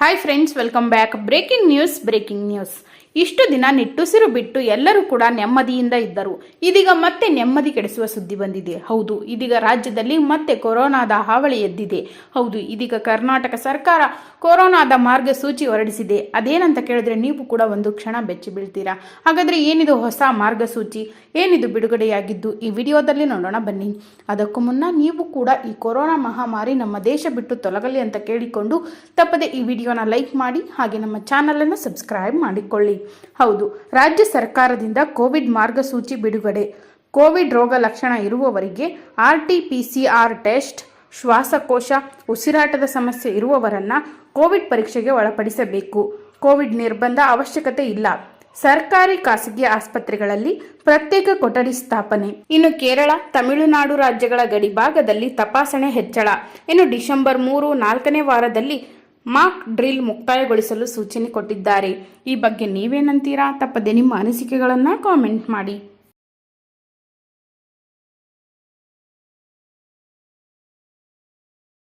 Hi friends welcome back breaking news breaking news ಇಷ್ಟು ದಿನ ನಿಟ್ಟುಸಿರು ಬಿಟ್ಟು ಎಲ್ಲರೂ ಕೂಡ ನೆಮ್ಮದಿಯಿಂದ ಇದ್ದರು. ಇದೀಗ ಮತ್ತೆ ನೆಮ್ಮದಿ ಕೆಡಿಸುವ ಸುದ್ದಿ ಬಂದಿದೆ. ಹೌದು, ಇದೀಗ ರಾಜ್ಯದಲ್ಲಿ ಮತ್ತೆ ಕೊರೋನಾದ ಹಾವಳಿ ಎದ್ದಿದೆ. ಹೌದು, ಇದೀಗ ಕರ್ನಾಟಕ ಸರ್ಕಾರ ಕೊರೋನಾದ ಮಾರ್ಗಸೂಚಿ ಹೊರಡಿಸಿದೆ. ಅದೇನಂತ ಕೇಳಿದ್ರೆ ನೀವು ಕೂಡ ಒಂದು ಕ್ಷಣ ಬೆಚ್ಚಿ ಬೀಳ್ತೀರಾ? ಹಾಗಾದ್ರೆ ಏನಿದು ಹೊಸ ಮಾರ್ಗಸೂಚಿ? ಏನಿದು ಬಿಡುಗಡೆಯಾಗಿದ್ದು? ಈ ವಿಡಿಯೋದಲ್ಲಿ ನೋಡೋಣ ಬನ್ನಿ. ಅದಕ್ಕೂ ಮುನ್ನ ನೀವು ಕೂಡ ಈ ಕೊರೋನಾ ಮಹಾಮಾರಿ ನಮ್ಮ ದೇಶ ಬಿಟ್ಟು ತೊಲಗಲಿ ಅಂತ ಕೇಳಿಕೊಂಡು ತಪ್ಪದೆ ಈ ವಿಡಿಯೋನ ಲೈಕ್ ಮಾಡಿ ಹಾಗೆ ನಮ್ಮ ಚಾನಲನ್ನು ಸಬ್ಸ್ಕ್ರೈಬ್ ಮಾಡಿಕೊಳ್ಳಿ. ಹೌದು, ರಾಜ್ಯ ಸರ್ಕಾರದಿಂದ ಕೋವಿಡ್ ಮಾರ್ಗಸೂಚಿ ಬಿಡುಗಡೆ. ಕೋವಿಡ್ ರೋಗ ಲಕ್ಷಣ ಇರುವವರಿಗೆ ಆರ್ ಟಿ ಪಿ ಟೆಸ್ಟ್, ಶ್ವಾಸಕೋಶ, ಉಸಿರಾಟದ ಸಮಸ್ಯೆ ಇರುವವರನ್ನ ಕೋವಿಡ್ ಪರೀಕ್ಷೆಗೆ ಒಳಪಡಿಸಬೇಕು. ಕೋವಿಡ್ ನಿರ್ಬಂಧ ಅವಶ್ಯಕತೆ ಇಲ್ಲ. ಸರ್ಕಾರಿ ಖಾಸಗಿ ಆಸ್ಪತ್ರೆಗಳಲ್ಲಿ ಪ್ರತ್ಯೇಕ ಕೊಠಡಿ ಸ್ಥಾಪನೆ. ಇನ್ನು ಕೇರಳ, ತಮಿಳುನಾಡು ರಾಜ್ಯಗಳ ಗಡಿಭಾಗದಲ್ಲಿ ತಪಾಸಣೆ ಹೆಚ್ಚಳ. ಇನ್ನು ಡಿಸೆಂಬರ್ ಮೂರು ನಾಲ್ಕನೇ ವಾರದಲ್ಲಿ ಮಾಕ್ ಡ್ರಿಲ್ ಮುಕ್ತಾಯಗೊಳಿಸಲು ಸೂಚನೆ ಕೊಟ್ಟಿದ್ದಾರೆ. ಈ ಬಗ್ಗೆ ನೀವೇನಂತೀರಾ ತಪ್ಪದೆ ನಿಮ್ಮ ಅನಿಸಿಕೆಗಳನ್ನು ಕಾಮೆಂಟ್ ಮಾಡಿ.